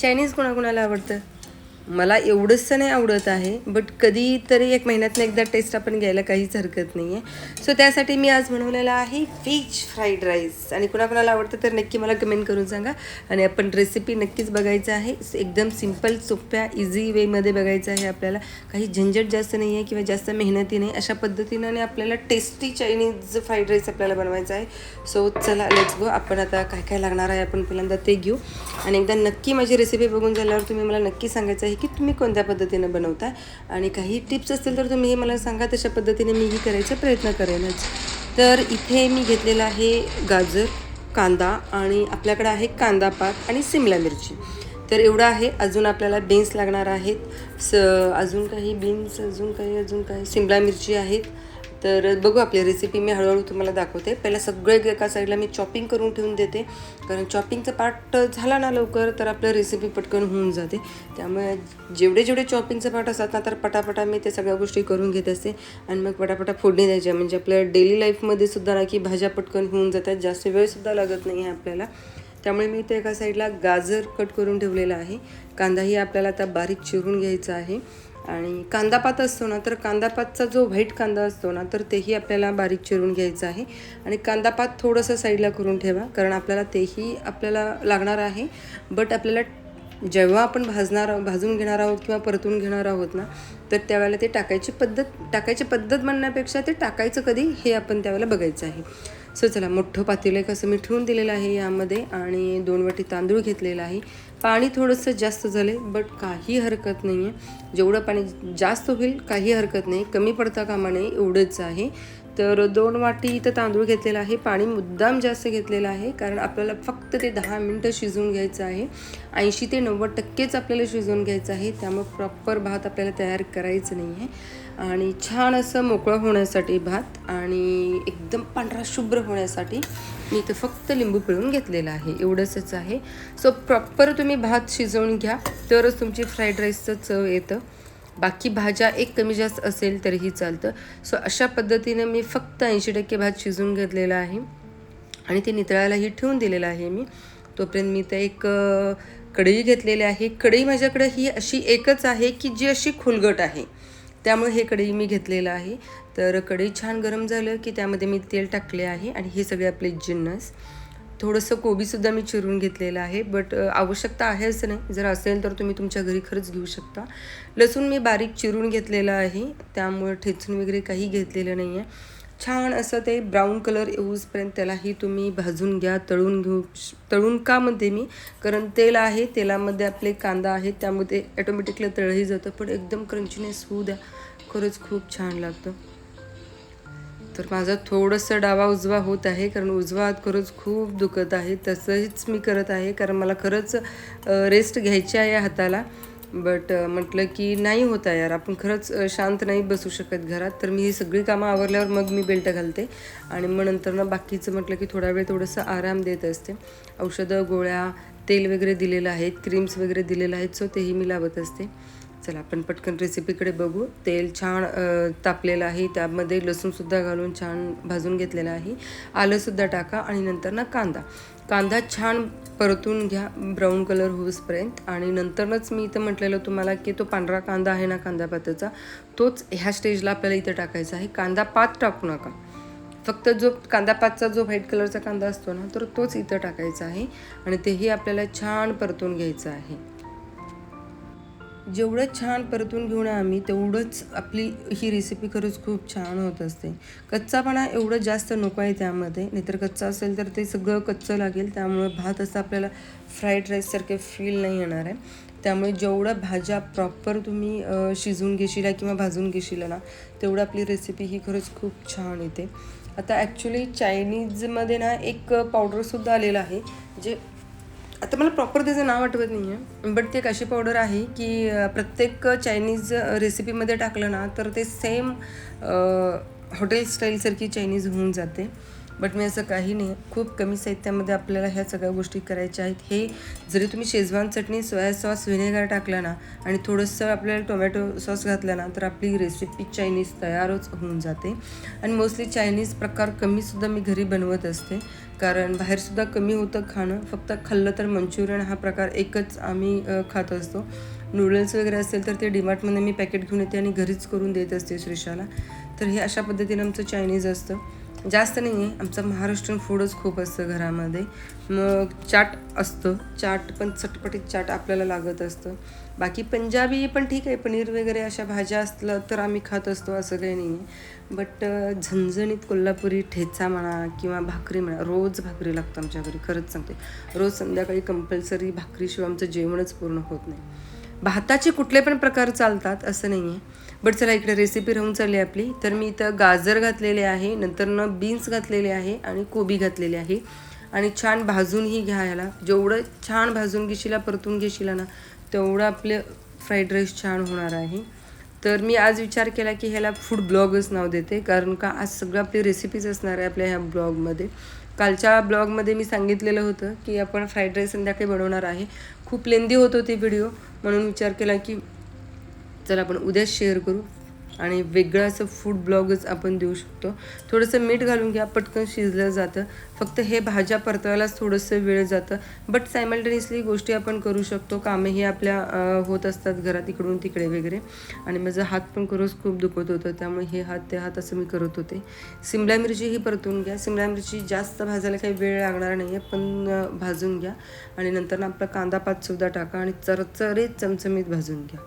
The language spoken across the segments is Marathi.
चायनीज कोणाकोणाला आवडतं? मला एवढंसं नाही आवडत आहे बट कधीतरी एक महिन्यातनं एकदा टेस्ट आपण घ्यायला काहीच हरकत नाही आहे सो त्यासाठी मी आज बनवलेला आहे व्हेज फ्राईड राईस आणि कुणाकुणाला आवडतं तर नक्की मला कमेंट करून सांगा. आणि आपण रेसिपी नक्कीच बघायचं आहे. एकदम सिंपल सोप्या इझी वेमध्ये बघायचं आहे आपल्याला. काही झंझट जास्त नाही आहे किंवा जास्त मेहनती नाही. अशा पद्धतीनं आपल्याला टेस्टी चायनीज फ्राईड राईस आपल्याला बनवायचा आहे. सो चला लेट्स गो आपण आता काय काय लागणार आहे आपण पहिल्यांदा ते घेऊ. आणि एकदा नक्की माझी रेसिपी बघून झाल्यावर तुम्ही मला नक्की सांगायचं आहे की तुम्ही कोणत्या पद्धतीनं बनवता आणि काही टिप्स असतील तर तुम्ही हे मला सांगा तशा पद्धतीने मीही करायचा प्रयत्न करेनच. तर इथे मी घेतलेला आहे गाजर कांदा आणि आपल्याकडे आहे कांदा पात आणि सिमला मिरची. तर एवढं आहे अजून आपल्याला बीन्स लागणार आहेत. स अजून काही बीन्स अजून काही अजून काही सिमला मिरची आहेत. तर बघू आपली रेसिपी मी हळूहळू तुम्हाला दाखवते. पहिला सगळे एका साईडला मी चॉपिंग करून ठेवून देते. कारण चॉपिंगचा पार्ट झाला ना लवकर तर आपलं रेसिपी पटकन होऊन जाते. त्यामुळे जेवढे जेवढे चॉपिंगचा पार्ट असतात ना तर पटापटा मी ते सगळ्या गोष्टी करून घेत असते. आणि मग पटापटा फोडणी द्यायच्या. म्हणजे आपल्या डेली लाईफमध्ये सुद्धा ना की भाज्या पटकन होऊन जातात. जास्त वेळसुद्धा लागत नाही आहे आपल्याला. त्यामुळे मी ते एका साईडला गाजर कट करून ठेवलेला आहे. कांदाही आपल्याला आता बारीक चिरून घ्यायचा आहे. आणि कांदापात असतो ना तर कांदापातचा जो व्हाईट कांदा असतो ना तर तेही आपल्याला बारीक चिरून घ्यायचं आहे. आणि कांदापात थोडंसं साईडला करून ठेवा कारण आपल्याला तेही आपल्याला लागणार आहे. बट आपल्याला जेव्हा आपण भाजणार भाजून घेणार आहोत किंवा परतून घेणार आहोत ना तर त्यावेळेला ते टाकायची पद्धत टाकायची पद्धत म्हणण्यापेक्षा ते टाकायचं कधी हे आपण त्यावेळेला बघायचं आहे. सो चला मोठं पातेलं एक असं मी ठेवून दिलेलं आहे यामध्ये आणि दोन वाटी तांदूळ घेतलेला आहे. पाणी थोडंसं जास्त झाले बट काही हरकत नाही आहे जेवढं पाणी जास्त होईल काही हरकत नाही. कमी पडता कामा नये एवढंच आहे. तर दोन वाटी इथं तांदूळ घेतलेला आहे. पाणी मुद्दाम जास्त घेतलेलं आहे. कारण आपल्याला फक्त ते दहा मिनटं शिजवून घ्यायचं आहे. ऐंशी ते नव्वद टक्केच आपल्याला शिजवून घ्यायचं आहे. त्यामुळे प्रॉपर भात आपल्याला तयार करायचं नाही आहे. आणि छान असं मोकळं होण्यासाठी भात आणि एकदम पांढरा शुभ्र होण्यासाठी मी इथं फक्त लिंबू पिळून घेतलेलं आहे. एवढंच आहे. सो प्रॉपर तुम्ही भात शिजवून घ्या. तरच तुमची फ्राईड राईसचं चव येतं. बाकी भाज्या एक कमी जास्त असेल तरीही चालतं. सो अशा पद्धतीने मी फक्त ऐंशी टक्के भात शिजवून घेतलेला आहे. आणि ते नितळायलाही ठेवून दिलेलं आहे मी. तोपर्यंत मी ते एक कढई घेतलेली आहे. कढई माझ्याकडे ही अशी एकच आहे की जी अशी खुलगट आहे. त्यामुळे हे कढई मी घेतलेलं आहे. तर कढई छान गरम झालं की त्यामध्ये मी तेल टाकले आहे. आणि हे सगळे आपले जिन्नस. थोडंसं कोबीसुद्धा मी चिरून घेतलेलं आहे बट आवश्यकता आहे असं नाही. जर असेल तर तुम्ही तुमच्या घरी खरंच घेऊ शकता. लसूण मी बारीक चिरून घेतलेलं आहे त्यामुळे ठेचून वगैरे काही घेतलेलं नाही आहे छान असं ते ब्राऊन कलर येऊसपर्यंत त्यालाही तुम्ही भाजून घ्या तळून घेऊ तळून का म्हणते मी? कारण तेल आहे तेलामध्ये आपले कांदा आहे त्यामध्ये ॲटोमॅटिकली तळही जातं पण एकदम क्रंचीनेस होऊ द्या. खरंच खूप छान लागतं. तर माझा थोडंसं डावा उजवा होत आहे कारण उजवा हात खरंच खूप दुखत आहे. तसंच मी करत आहे कारण मला खरंच रेस्ट घ्यायची आहे हाताला. बट म्हटलं की नाही होता यार आपण खरंच शांत नाही बसू शकत घरात. तर मी ही सगळी कामं आवरल्यावर मग मी बेल्ट घालते. आणि मग नंतर ना बाकीचं म्हटलं की थोडा वेळ थोडंसं आराम देत असते. औषधं गोळ्या तेल वगैरे दिलेलं आहेत क्रीम्स वगैरे दिलेलं आहेत सो तेही मी लावत असते. चला आपण पटकन रेसिपीकडे बघू. तेल छान तापलेलं आहे. त्यामध्ये लसूणसुद्धा घालून छान भाजून घेतलेलं आहे. आलंसुद्धा टाका आणि नंतर ना कांदा. कांदा छान परतून घ्या ब्राऊन कलर होईसपर्यंत. आणि नंतरच मी इथं म्हटलेलं तुम्हाला की तो पांढरा कांदा आहे ना कांदा पाताचा तोच ह्या स्टेजला आपल्याला इथं टाकायचा आहे. कांदा पात टाकू नका. फक्त जो कांदा पातचा जो व्हाईट कलरचा कांदा असतो ना तर तोच इथं टाकायचा आहे. आणि तेही आपल्याला छान परतून घ्यायचं आहे. जेवढं छान परतून घेऊ ना आम्ही तेवढंच आपली ही रेसिपी खरंच खूप छान होत असते. कच्चापणा एवढं जास्त नको आहे त्यामध्ये नाहीतर कच्चा असेल तर ते सगळं कच्चं लागेल त्यामुळे भात असं आपल्याला फ्राईड राईससारखे फील नाही येणार आहे. त्यामुळे जेवढ्या भाज्या प्रॉपर तुम्ही शिजून शिजवून घेशील किंवा भाजून घेशील ना तेवढं आपली रेसिपी ही खरंच खूप छान येते. आता ॲक्च्युली चायनीजमध्ये ना एक पावडरसुद्धा आलेला आहे जे आता मला प्रॉपर त्याचं नाव आठवत नाही आहे बट ते एक अशी पावडर आहे की प्रत्येक चायनीज रेसिपीमध्ये टाकलं ना तर ते सेम हॉटेल स्टाईलसारखी चायनीज होऊन जाते. बट मी असं काही नाही. खूप कमी साहित्यामध्ये आपल्याला ह्या सगळ्या गोष्टी करायच्या आहेत. हे जरी तुम्ही शेजवान चटणी सोया सॉस व्हिनेगर टाकला ना आणि थोडंसं आपल्याला टोमॅटो सॉस घातला ना तर आपली रेसिपी चायनीज तयारच होऊन जाते. आणि मोस्टली चायनीज प्रकार कमीसुद्धा मी घरी बनवत असते. कारण बाहेरसुद्धा कमी होतं खाणं. फक्त खाल्लं तर मंचुरियन हा प्रकार एकच आम्ही खात असतो. नूडल्स वगैरे असेल तर ते डीमार्टमध्ये मी पॅकेट घेऊन येते आणि घरीच करून देत असते श्रीषाला तर हे अशा पद्धतीनं आमचं चायनीज असतं. जास्त नाही आहे आमचं महाराष्ट्रीयन फूडच खूप असतं घरामध्ये. मग चाट असतं. चाट पण चटपटीत चाट आपल्याला लागत असतं. बाकी पंजाबी पण ठीक आहे. पनीर वगैरे अशा भाज्या असलं तर आम्ही खात असतो असं काही नाही आहे बट झणझणीत कोल्हापुरी ठेचा म्हणा किंवा भाकरी म्हणा रोज भाकरी लागतं आमच्या घरी. खरंच सांगते. रोज संध्याकाळी कंपल्सरी भाकरीशिवाय आमचं जेवणच पूर्ण होत नाही. भाताचे कुठले पण प्रकार चालतात असं नाही आहे बट चला इकडे रेसिपी राहून चालली आपली. तर मी इथं गाजर घातलेले आहे नंतरनं बीन्स घातलेले आहे आणि कोबी घातलेले आहे. आणि छान भाजूनही घ्यायला जेवढं छान भाजून घेशीला परतून घेशीला ना तेवढं आपलं फ्राईड राईस छान होणार आहे. तर मी आज विचार केला की ह्याला फूड ब्लॉगच नाव देते कारण का आज सगळं आपली रेसिपीज असणार आहे आपल्या ह्या ब्लॉगमध्ये कालच्या ब्लॉगमध्ये मी सांगितलेलं होतं की आपण फ्राईड राईस संध्याकाळी बनवणार आहे. खूप लेंदी होत होती व्हिडिओ म्हणून विचार केला की चला आपण उद्याच शेअर करू. आणि वेगळं असं फूड ब्लॉगच आपण देऊ शकतो. थोडंसं मीठ घालून घ्या पटकन शिजलं जातं. फक्त हे भाज्या परतवायलाच थोडंसं वेळ जातं. बट सायमल्टेनियसली गोष्टी आपण करू शकतो. कामेही आपल्या होत असतात घरात इकडून तिकडे वगैरे. आणि माझं हात पण खरंच खूप दुखत होतं. त्यामुळे हे हात ते हात असं मी करत होते. सिमला मिरची ही परतून घ्या. सिमला मिरची जास्त भाजायला काही वेळ लागणार नाही आहे पण भाजून घ्या. आणि नंतर आपला कांदा पातसुद्धा टाका आणि चरचरीत चमचमीत भाजून घ्या.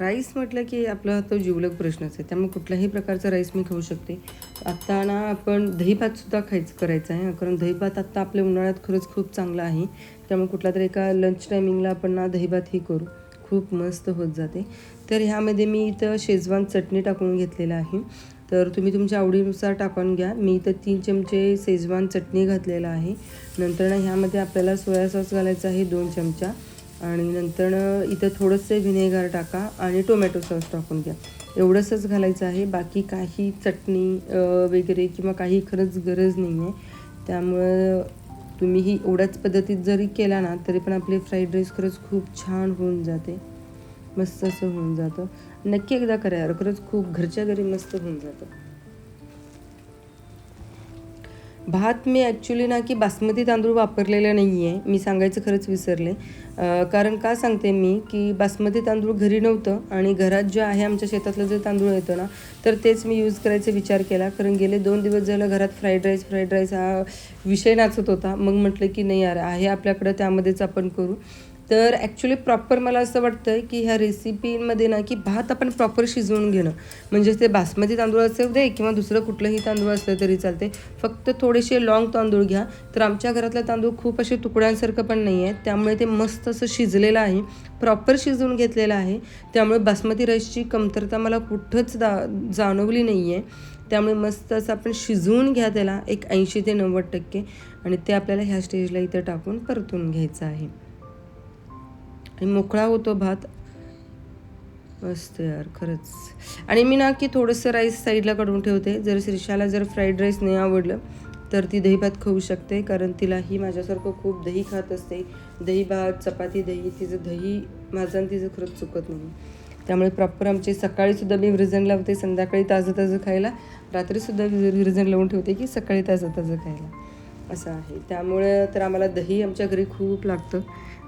राईस म्हटलं की आपला तो जिवलग प्रश्नच आहे. त्यामुळे कुठल्याही प्रकारचा राईस मी खाऊ शकते. आत्ता ना आपण दहीभातसुद्धा खायचं करायचं आहे कारण दहीभात आत्ता आपल्या उन्हाळ्यात खरंच खूप चांगला आहे. त्यामुळे कुठला तरी एका लंच टायमिंगला आपण ना दहीभात ही करू. खूप मस्त होत जाते. तर ह्यामध्ये मी इथं शेजवान चटणी टाकून घेतलेलं आहे. तर तुम्ही तुमच्या आवडीनुसार टाकून घ्या. मी इथं तीन चमचे शेजवान चटणी घातलेलं आहे. नंतर ना ह्यामध्ये आपल्याला सोया सॉस घालायचा आहे दोन चमचा. आणि नंतर इथं थोडंसं व्हिनेगर टाका आणि टोमॅटो सॉस टाकून घ्या. एवढंसंच घालायचं आहे. बाकी काही चटणी वगैरे किंवा काही खरंच गरज नाही आहे त्यामुळं तुम्ही ही एवढ्याच पद्धतीत जरी केला ना तरी पण आपली फ्राईड राईस खरंच खूप छान होऊन जाते. मस्त असं होऊन जातं. नक्की एकदा करा यार. खरंच खूप घरच्या घरी मस्त होऊन जातं. भात मी ॲक्च्युली ना की बासमती तांदूळ वापरलेला नाही आहे मी सांगायचं खरंच विसरले. कारण का सांगते मी की बासमती तांदूळ घरी नव्हतं आणि घरात जे आहे आमच्या शेतातलं जे तांदूळ येतं ना तर तेच मी यूज करायचा विचार केला. कारण गेले दोन दिवस झालं घरात फ्राईड राईस फ्राईड राईस हा विषय नाचत होता. मग म्हटलं की नाही यार आहे आपल्याकडं त्यामध्येच आपण करू. तर ॲक्च्युली प्रॉपर मला असं वाटतं की ह्या रेसिपीमध्ये ना की भात आपण प्रॉपर शिजवून घेणं. म्हणजे ते बासमती तांदूळ असेल दे किंवा दुसरं कुठलंही तांदूळ असलं तरी चालते फक्त थोडेसे लॉंग तांदूळ घ्या. तर आमच्या घरातला तांदूळ खूप असे तुकड्यांसारखं पण नाही आहे त्यामुळे ते मस्त असं शिजलेलं आहे. प्रॉपर शिजवून घेतलेलं आहे. त्यामुळे बासमती राईसची कमतरता मला कुठंच दा जाणवली नाही आहे त्यामुळे मस्त असं आपण शिजवून घ्या त्याला. एक ऐंशी ते नव्वद टक्के. आणि ते आपल्याला ह्या स्टेजला इथं टाकून परतून घ्यायचं आहे. आणि मोकळा होतो भात. मस्त यार खरंच. आणि मी ना की थोडंसं राईस साईडला काढून ठेवते. जर श्रीषाला जर फ्राईड राईस नाही आवडलं तर ती दही भात खाऊ शकते. कारण तिलाही माझ्यासारखं खूप दही खात असते. दही भात चपाती दही तिचं दही माझं आणि तिचं खरंच चुकत नाही. त्यामुळे प्रॉपर आमचे सकाळीसुद्धा मी विरजण लावते संध्याकाळी ताजं ताजं खायला रात्रीसुद्धा विर- लावून ठेवते की सकाळी ताजं ताजं खायला. असं आहे. त्यामुळे तर आम्हाला दही आमच्या घरी खूप लागतं.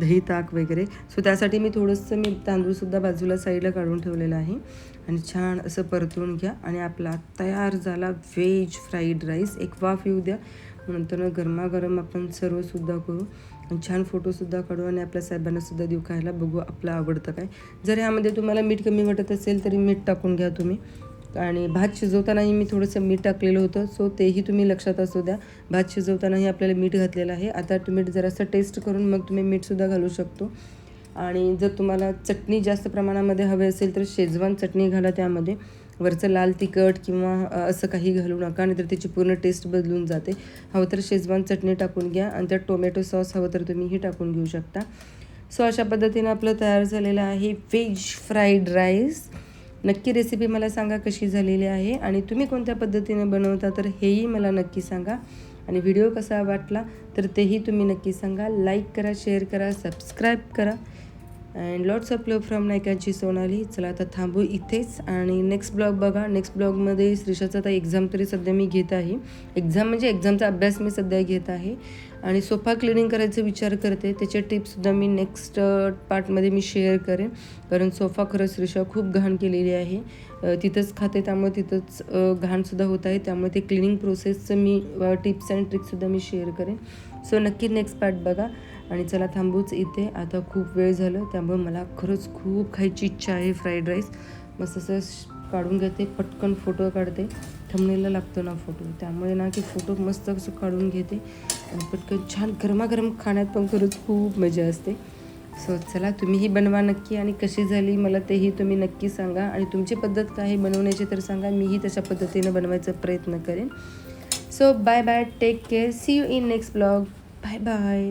दही ताक वगैरे. सो त्यासाठी मी थोडंसं मी तांदूळसुद्धा बाजूला साईडला काढून ठेवलेलं आहे. आणि छान असं परतून घ्या. आणि आपला तयार झाला व्हेज फ्राईड राईस. एक वाफ येऊ द्या. नंतर गरमागरम आपण सर्वसुद्धा करू. आणि छान फोटोसुद्धा काढू आणि आपल्या साहेबांनासुद्धा देऊ. खायला बघू आपलं आवडतं काय. जर ह्यामध्ये तुम्हाला मीठ कमी वाटत असेल तरी मीठ टाकून घ्या तुम्ही. आणि भात शिजवतानाही मी थोडंसं मीठ टाकलेलं होतं. सो तेही तुम्ही लक्षात असू द्या. भात शिजवतानाही आपल्याला मीठ घातलेलं आहे. आता तुम्ही जरासं टेस्ट करून मग तुम्ही मीठसुद्धा घालू शकतो. आणि जर तुम्हाला चटणी जास्त प्रमाणामध्ये हवे असेल तर शेजवान चटणी घाला त्यामध्ये. वरचं लाल तिखट किंवा असं काही घालू नका नाही तर त्याची पूर्ण टेस्ट बदलून जाते. हवं तर शेजवान चटणी टाकून घ्या आणि त्यात टोमॅटो सॉस हवं तर तुम्हीही टाकून घेऊ शकता. सो अशा पद्धतीनं आपलं तयार झालेलं आहे व्हेज फ्राईड राईस नक्की रेसिपी मला सांगा कशी झालेली आहे आणि तुम्ही कोणत्या पद्धतीने बनवता तर हेही मला नक्की सांगा. आणि व्हिडिओ कसा वाटला तर तेही तुम्ही नक्की सांगा. लाईक करा शेअर करा सबस्क्राईब करा. And lots of love from नायकाची Sonali चला आता थांबू इथेच. आणि नेक्स्ट ब्लॉग बघा. नेक्स्ट ब्लॉगमध्ये श्रीषाचा आता एक्झाम तरी सध्या मी घेत आहे. एक्झाम म्हणजे एक्झामचा अभ्यास मी सध्या घेत आहे. आणि सोफा क्लिनिंग करायचा विचार करते. त्याचे टिप्ससुद्धा मी नेक्स्ट पार्टमध्ये uh, मी शेअर करेन. कारण सोफा खरंच श्रीषा खूप घाण केलेली आहे. तिथंच खाते त्यामुळे तिथंच घाणसुद्धा होत आहे. त्यामुळे ते क्लिनिंग प्रोसेसचं मी टिप्स अँड ट्रिक्ससुद्धा मी शेअर करेन. सो नक्की नेक्स्ट पार्ट बघा. आणि चला थांबूच इथे. आता खूप वेळ झालं त्यामुळे मला खरंच खूप खायची इच्छा आहे फ्राईड राईस. मस्त असं काढून घेते पटकन फोटो काढते. थंबनेला लागतो ना फोटो त्यामुळे ना की फोटो मस्त असं काढून घेते. आणि पटकन छान गरमागरम खाण्यात पण खरंच खूप मजा असते. सो चला तुम्हीही बनवा नक्की आणि कशी झाली मला तेही तुम्ही नक्की सांगा. आणि तुमची पद्धत काय आहे बनवण्याची तर सांगा मीही तशा पद्धतीनं बनवायचा प्रयत्न करेन. So bye bye take care see you in next blog bye bye